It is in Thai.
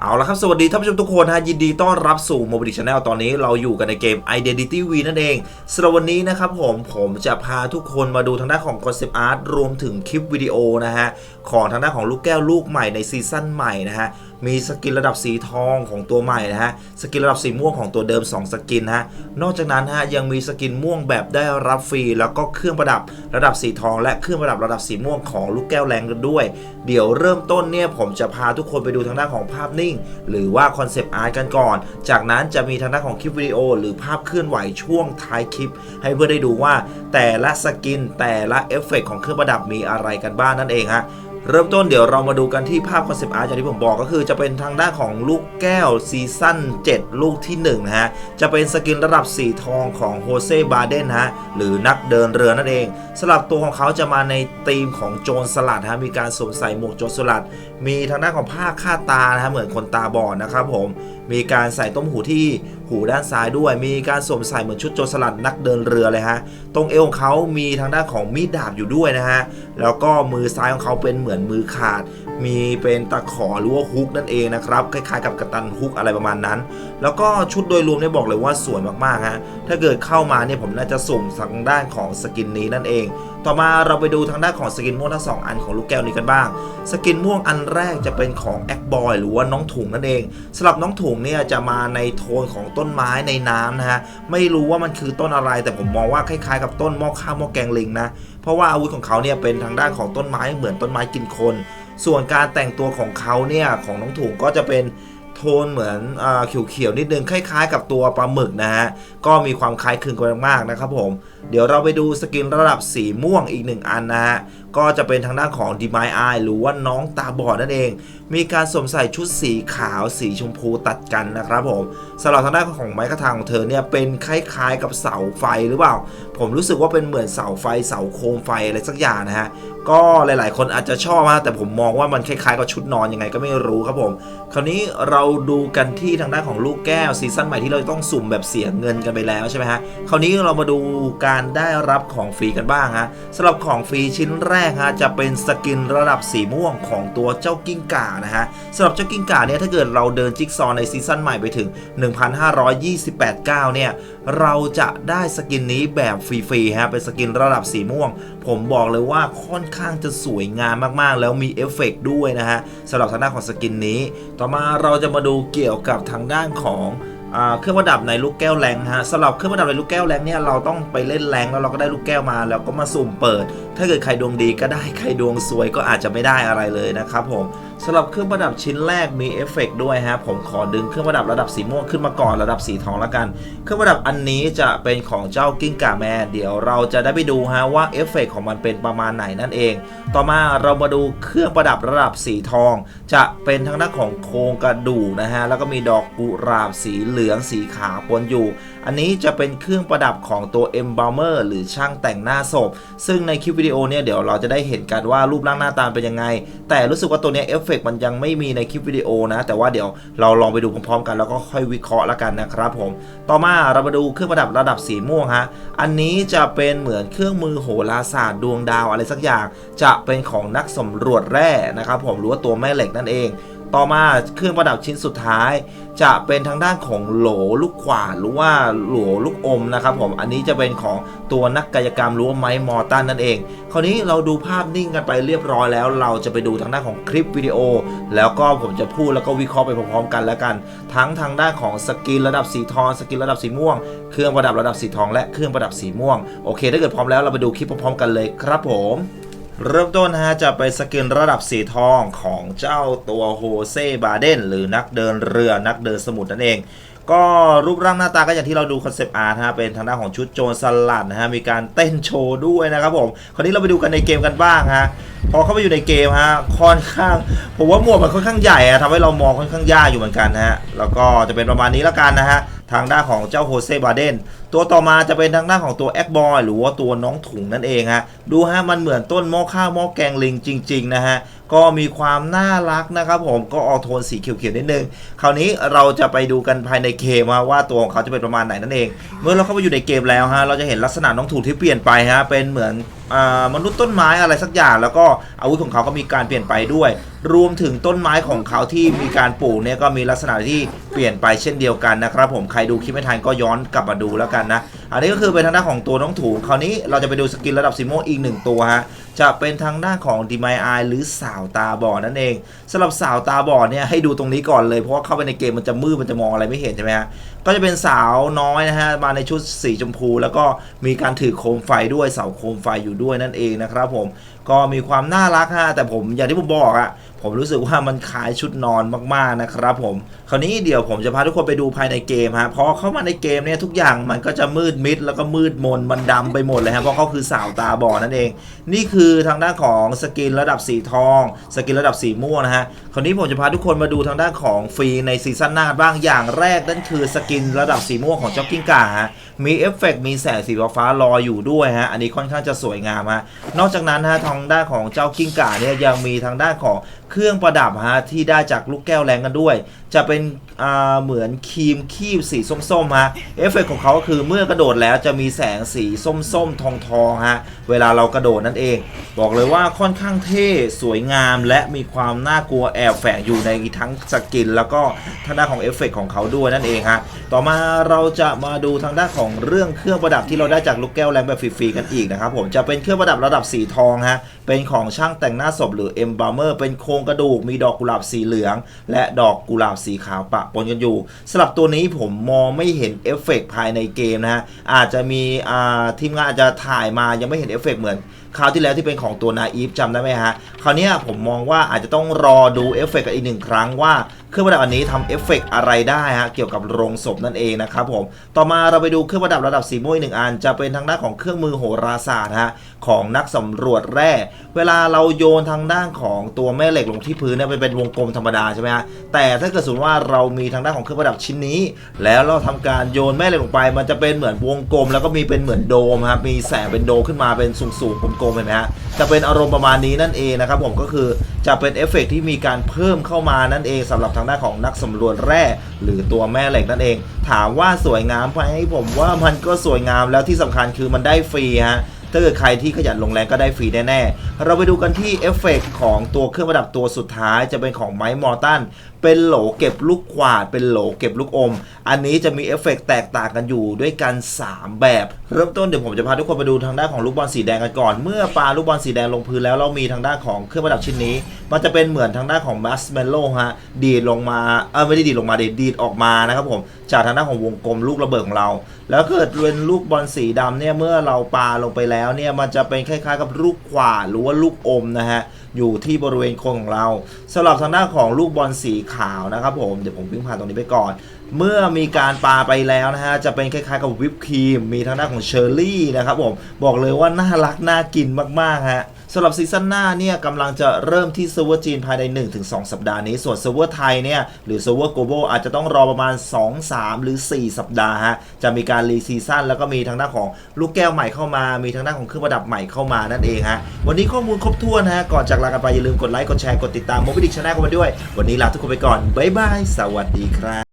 เอาละครับ สวัสดีท่านผู้ชมทุกคนฮะยินดีต้อนรับสู่ Mobile Channel ตอนนี้เราอยู่กันในเกม Identity V นั่นเองสำหรับวันนี้นะครับผมผมจะพาทุกคนมาดูทางด้านของ Concept Art รวมถึงคลิปวิดีโอนะฮะ ของทางด้านของลูกแก้วลูกใหม่ในซีซั่นใหม่นะฮะ มีสกินระดับสีทองของตัวใหม่นะฮะ สกินระดับสีม่วงของตัวเดิม 2 สกินฮะ นอกจากนั้นฮะยังมีสกินม่วงแบบได้รับฟรี แล้วก็เครื่องประดับระดับสีทอง และเครื่องประดับระดับสีม่วงของลูกแก้วแรงกันด้วย เดี๋ยวเริ่มต้นเนี่ยผมจะพาทุกคนไปดูทางด้านของภาพนิ่ง หรือว่าคอนเซปต์อาร์ตกันก่อน จากนั้นจะมีทางด้านของคลิปวิดีโอ หรือภาพเคลื่อนไหวช่วงท้ายคลิป ให้เพื่อนได้ดูว่าแต่ละสกินแต่ละเอฟเฟกต์ของเครื่องประดับมีอะไรกันบ้างนั่นเองฮะ เริ่มต้นเดี๋ยวเรามาดูกันที่ภาพคอนเซปต์อาร์ตอย่างที่ผมบอกก็คือจะเป็นทางด้านของลูกแก้วซีซั่น7 ลูกที่1นะฮะ จะเป็นสกินระดับสีทองของโฮเซ่บาเดนฮะ หรือนักเดินเรือนั่นเองสลับตัวของเขาจะมาในธีมของโจรสลัดฮะ มีการสวมใส่หมวกโจรสลัดมีทางด้านของผ้าคาดตานะฮะเหมือนคนตาบอดนะครับผมมีการใส่ต้มหูที่หูด้านซ้ายด้วย มีการสวมใส่เหมือนชุดโจรสลัดนักเดินเรือเลยฮะตรงเอวของเขามีทางด้านของมีดดาบอยู่ด้วยนะฮะแล้วก็มือซ้ายของเขาเป็นเหมือนมือขาด มีเป็นตะขอหรือว่าฮุกนั่นเองนะครับคล้ายๆกับกัปตันฮุกอะไรประมาณนั้น แล้วก็ชุดโดยรวมเนี่ยบอกเลยว่าสวยมากๆฮะถ้าเกิดเข้ามาเนี่ยผมน่าจะสุ่มทางด้านของสกินนี้นั่นเอง ต่อมาเราไปดูทางด้านของสกินม่วงทั้งสองอันของลูกแก้วนี้กันบ้าง สกินม่วงอันแรกจะเป็นของแอคบอยหรือว่าน้องถุงนั่นเองสำหรับน้องถุงเนี่ยจะมาในโทนของต้นไม้ในน้ำนะฮะไม่รู้ว่ามันคือต้นอะไรแต่ผมมองว่าคล้ายๆ กับต้นหม้อข้าวหม้อแกงลิงนะเพราะว่าอาวุธของเขาเนี่ยเป็นทางด้านของต้นไม้เหมือนต้นไม้กินคน ส่วนการแต่งตัวของเขาเนี่ยของน้องถุงก็จะเป็นโทนเหมือนอเขียวๆนิดนึงคล้าย ๆ กับตัวปลาหมึกนะฮะก็มีความคล้ายคลึงกันมากนะครับผม เดี๋ยวเราไปดูสกินระดับสีม่วงอีกหนึ่งอันนะฮะ ก็จะเป็นทางด้านของ d m y Eye หรือว่าน้องตาบอดนั่นเอง มีการสวมใส่ชุดสีขาวสีชมพูตัดกันนะครับผมสำหรับทางด้านของไม้กระทางของเธอเนี่ยเป็นคล้ายๆกับเสาไฟหรือเปล่า ผมรู้สึกว่าเป็นเหมือนเสาไฟเสาโคมไฟอะไรสักอย่างนะฮะก็หลายๆ คนอาจจะชอบนะแต่ผมมองว่ามันคล้ายๆกับชุดนอนยังไงก็ไม่รู้ครับผม คราวนี้เราดูกันที่ทางด้านของลูกแก้วซีซั่นใหม่ที่เราต้องสุ่มแบบเสียเงินกันไปแล้วใช่ไหมฮะคราวนี้เรามาดูการได้รับของฟรีกันบ้างฮะสำหรับของฟรีชิ้นแรกฮะจะเป็นสกินระดับสีม่วงของตัวเจ้ากิ้งก่านะฮะสำหรับเจ้ากิ้งก่าเนี่ยถ้าเกิดเราเดินจิ๊กซอว์ในซีซั่นใหม่ไปถึง 1,528ก้าเนี่ยเราจะได้สกินนี้แบบฟรีๆฮะเป็นสกินระดับสีม่วง ผมบอกเลยว่าค่อนข้างจะสวยงามมากๆ แล้วมีเอฟเฟกต์ด้วยนะฮะสำหรับทางด้านของสกินนี้ ต่อมาเราจะมาดูเกี่ยวกับทางด้านของ เครื่องประดับในลูกแก้วแรงฮะสำหรับเครื่องประดับในลูกแก้วแรงเนี่ยเราต้องไปเล่นแรงแล้วเราก็ได้ลูกแก้วมาแล้วก็มาสุ่มเปิด ถ้าเกิดใครดวงดีก็ได้ใครดวงซวยก็อาจจะไม่ได้อะไรเลยนะครับผม สำหรับเครื่องประดับชิ้นแรกมีเอฟเฟกต์ด้วยฮะผมขอดึงเครื่องประดับระดับสีม่วงขึ้นมาก่อนระดับสีทองแล้วกัน เครื่องประดับอันนี้จะเป็นของเจ้ากิ้งก่าแมนเดี๋ยวเราจะได้ไปดูฮะว่าเอฟเฟกต์ของมันเป็นประมาณไหนนั่นเอง ต่อมาเรามาดูเครื่องประดับระดับสีทอง จะเป็นทางด้านของโครงกระดูกนะฮะแล้วก็มีดอกกุหลาบสีเหลืองสีขาวปนอยู่ อันนี้จะเป็นเครื่องประดับของตัว e m b a l m e r หรือช่างแต่งหน้าศพ ซึ่งในคลิปวิดีโอเนี่ยเดี๋ยวเราจะได้เห็นกันว่ารูปร่างหน้าตาเป็นยังไง แต่รู้สึกว่าตัวเนี้ยเอฟเฟเฟกมันยังไม่มีในคลิปวิดีโอนะ แต่ว่าเดี๋ยวเราลองไปดูพร้อมๆ กันแล้วก็ค่อยวิเคราะห์แล้วกันนะครับผม ต่อมาเรามาดูเครื่องประดับระดับสีม่วงฮะ อันนี้จะเป็นเหมือนเครื่องมือโหราศาสตร์ดวงดาวอะไรสักอย่าง จะเป็นของนักสำรวจแร่นะครับผมหรือว่าตัวแม่เหล็กนั่นเอง ต่อมาเครื่องประดับชิ้นสุดท้าย จะเป็นทางด้านของโหลลูกขวานหรือว่าโหลลูกอมนะครับผมอันนี้จะเป็นของตัวนักกายกรรมหรือว่าไม้มอร์ตันนั่นเอง คราวนี้เราดูภาพนิ่งกันไปเรียบร้อยแล้ว เราจะไปดูทางด้านของคลิปวิดีโอ แล้วก็ผมจะพูดแล้วก็วิเคราะห์ไปพร้อมๆกันแล้วกัน ทั้งทางด้านของสกินระดับสีทองสกินระดับสีม่วง เครื่องประดับระดับสีทองและเครื่องประดับสีม่วงโอเคถ้าเกิดพร้อมแล้วเราไปดูคลิปพร้อมๆกันเลยครับผม เริ่มต้นนะฮะจะเป็นสกินระดับสีทองของเจ้าตัวโฮเซ่บาเดนหรือนักเดินเรือนักเดินสมุทรนั่นเอง ก็รูปร่างหน้าตาก็อย่างที่เราดูคอนเซปต์อาร์ตฮะเป็นทางด้านของชุดโจรสลัดนะฮะมีการเต้นโชว์ด้วยนะครับผมคราวนี้เราไปดูกันในเกมกันบ้างฮะพอเข้าไปอยู่ในเกมฮะค่อนข้างผมว่าหมวกมันค่อนข้างใหญ่อะทำให้เรามองค่อนข้างยากอยู่เหมือนกันฮะแล้วก็จะเป็นประมาณนี้แล้วกันนะฮะ ทางด้านของเจ้าโฮเซ่บาเดนตัวต่อมาจะเป็นทางด้านของตัวแอคบอยหรือว่าตัวน้องถุงนั่นเองฮะดูฮะมันเหมือนต้นหม้อข้าวหม้อแกงลิงจริง ๆ นะฮะก็มีความน่ารักนะครับผมก็ออกโทนสีเขียวๆนิดนึง คราวนี้เราจะไปดูกันภายในเกมว่าตัวของเขาจะเป็นประมาณไหนนั่นเอง เมื่อเราเข้าไปอยู่ในเกมแล้วฮะเราจะเห็นลักษณะน้องถุงที่เปลี่ยนไปฮะเป็นเหมือน มนุษย์ต้นไม้อะไรสักอย่าง แล้วก็อาวุธของเขาก็มีการเปลี่ยนไปด้วย รวมถึงต้นไม้ของเขาที่มีการปลูกเนี่ยก็มีลักษณะที่เปลี่ยนไปเช่นเดียวกันนะครับ ผมใครดูคลิปไม่ทันก็ย้อนกลับมาดูแล้วกันนะ อันนี้ก็คือเป็นทางด้านของตัวน้องถูคราวนี้เราจะไปดูสกินระดับซีโมอีกหนึ่งตัวฮะจะเป็นทางด้านของดีมายไอหรือสาวตาบอดนั่นเองสำหรับสาวตาบอดเนี่ยให้ดูตรงนี้ก่อนเลยเพราะว่าเข้าไปในเกมมันจะมืดมันจะมองอะไรไม่เห็นใช่ไหมฮะ ก็จะเป็นสาวน้อยนะฮะมาในชุดสีชมพู แล้วก็มีการถือโคมไฟด้วยเสาโคมไฟอยู่ด้วยนั่นเองนะครับผมก็มีความน่ารักฮะแต่ผมอย่างที่ผมบอกอะผมรู้สึกว่ามันคล้ายชุดนอนมากๆนะครับผมคราวนี้เดี๋ยวผมจะพาทุกคนไปดูภายในเกมฮะพอเข้ามาในเกมเนี่ยทุกอย่างมันก็จะมืดมิด แล้วก็มืดมนมันดำไปหมดเลยฮะเพราะเขาคือสาวตาบอดนั่นเอง นี่คือทางด้านของสกินระดับสีทองสกินระดับสีม่วงนะฮะคราวนี้ผมจะพาทุกคนมาดูทางด้านของฟรีในซีซั่นหน้าบ้างอย่างแรกนั่นคือสกินระดับสีม่วงของจ็อกกิ้งก่าฮะมีเอฟเฟกต์มีแสงสีฟ้ารออยู่ด้วยฮะ อันนี้ค่อนข้างจะสวยงามฮะ นอกจากนั้นฮะทางด้านของเจ้ากิ้งก่าเนี่ยยังมีทางด้านของเครื่องประดับฮะที่ได้จากลูกแก้วแรงกันด้วย จะเป็นเหมือนครีมคีบสีส้มๆฮะเอฟเฟกต์ของเขาก็คือเมื่อกระโดดแล้วจะมีแสงสีส้มๆ ทองๆฮะเวลาเรากระโดดนั่นเอง บอกเลยว่าค่อนข้างเท่สวยงามและมีความน่ากลัวแอบแฝงอยู่ในทั้งสกิน แล้วก็ทางด้านของเอฟเฟกต์ของเขาด้วยนั่นเองฮะต่อมาเราจะมาดูทางด้านของของเรื่องเครื่องประดับที่เราได้จากลูกแก้วแรงแบบฟรีๆกันอีกนะครับผมจะเป็นเครื่องประดับระดับสีทองฮะเป็นของช่างแต่งหน้าศพหรือเอ็มบ m เมอร์เป็นโครงกระดูกมีดอกกุหลาบสีเหลือง และดอกกุหลาบสีขาวปะปนกันอยู่สำหรับตัวนี้ผมมองไม่เห็นเอฟเฟกต์ภายในเกมนะฮะอาจจะมีทีมงานอาจจะถ่ายมายังไม่เห็นเอฟเฟกต์เหมือนคราวที่แล้วที่เป็นของตัวนาอีฟจำได้ไหมฮะ คราวนี้ผมมองว่าอาจจะต้องรอดูเอฟเฟกต์กันอีกหนึ่งครั้งว่า เครื่องประดับอันนี้ทำเอฟเฟกต์อะไรได้ฮะเกี่ยวกับโรงศพนั่นเองนะครับผมต่อมาเราไปดูเครื่องประดับระดับสีม่วงหนึ่งอัน จะเป็นทางด้านของเครื่องมือโหราศาสตร์ฮะของนักสำรวจแร่เวลาเราโยนทางด้านของตัวแม่เหล็กลงที่พื้นเนี่ยมันเป็นวงกลมธรรมดาใช่ไหมฮะแต่ถ้าเกิดสมมติว่าเรามีทางด้านของเครื่องประดับชิ้นนี้ แล้วเราทำการโยนแม่เหล็กลงไป มันจะเป็นเหมือนวงกลม แล้วก็มีเป็นเหมือนโดมครับมีแสงเป็นโดมขึ้นมาเป็นสูงๆกลมๆเห็นไหมฮะจะเป็นอารมณ์ประมาณนี้นั่นเองนะครับผมก็คือจะเป็นเอฟเฟกที่มีการเพิ่มเข้ามานั่นเองสำหรับทางด้านของนักสำรวจแร่หรือตัวแม่เหล็กนั่นเอง ถามว่าสวยงามไหมผมว่ามันก็สวยงามแล้วที่สำคัญคือมันได้ฟรีฮะถ้าเกิดใครที่ขยันลงแรงก็ได้ฟรีแน่ๆ เราไปดูกันที่เอฟเฟกต์ของตัวเครื่องประดับตัวสุดท้ายจะเป็นของไมค์มอร์ตัน เป็นโหลเก็บลูกขวาด เป็นโหลเก็บลูกอม อันนี้จะมีเอฟเฟกต์แตกต่างกันอยู่ด้วยกัน 3 แบบ เริ่มต้นเดี๋ยวผมจะพาทุกคนไปดูทางด้านของลูกบอลสีแดงกันก่อน เมื่อปาลูกบอลสีแดงลงพื้นแล้วเรามีทางด้านของเครื่องประดับชิ้นนี้ มันจะเป็นเหมือนทางด้านของมัสเมลโล่ฮะ ดีดลงมา เออไม่ได้ดีดลงมาดีดดีดออกมานะครับผม จากทางด้านของวงกลมลูกระเบิดของเรา แล้วเกิดเป็นลูกบอลสีดำเนี่ย เมื่อเราปาลงไปแล้วเนี่ย มันจะเป็นคล้ายๆ กับลูกขวาดหรือว่าลูกอมนะฮะ อยู่ที่บริเวณโคนของเราสำหรับทางด้านของลูกบอลสีขาวนะครับผมเดี๋ยวผมวิ่งผ่านตรงนี้ไปก่อน เมื่อมีการปาไปแล้วนะฮะจะเป็นคล้ายๆกับวิปครีมมีทางด้านของเชอร์รี่นะครับผมบอกเลยว่าน่ารักน่ากินมากๆฮะ สำหรับซีซั่นหน้าเนี่ยกำลังจะเริ่มที่เซิร์ฟเวอร์จีนภายใน 1-2 สัปดาห์นี้ ส่วนเซิร์ฟเวอร์ไทยเนี่ยหรือเซิร์ฟเวอร์โกลบอลอาจจะต้องรอประมาณ 2-3 หรือ 4 สัปดาห์ฮะจะมีการรีซีซั่นแล้วก็มีทางด้านของลูกแก้วใหม่เข้ามา มีทางด้านของเครื่องประดับใหม่เข้ามานั่นเองฮะวันนี้ข้อมูลครบถ้วนฮะก่อนจากลากันไปอย่าลืมกดไลค์กดแชร์กดติดตามโมบิดิกชาแนลกันด้วย วันนี้ลาทุกคนไปก่อนบ๊ายบายสวัสดีครับ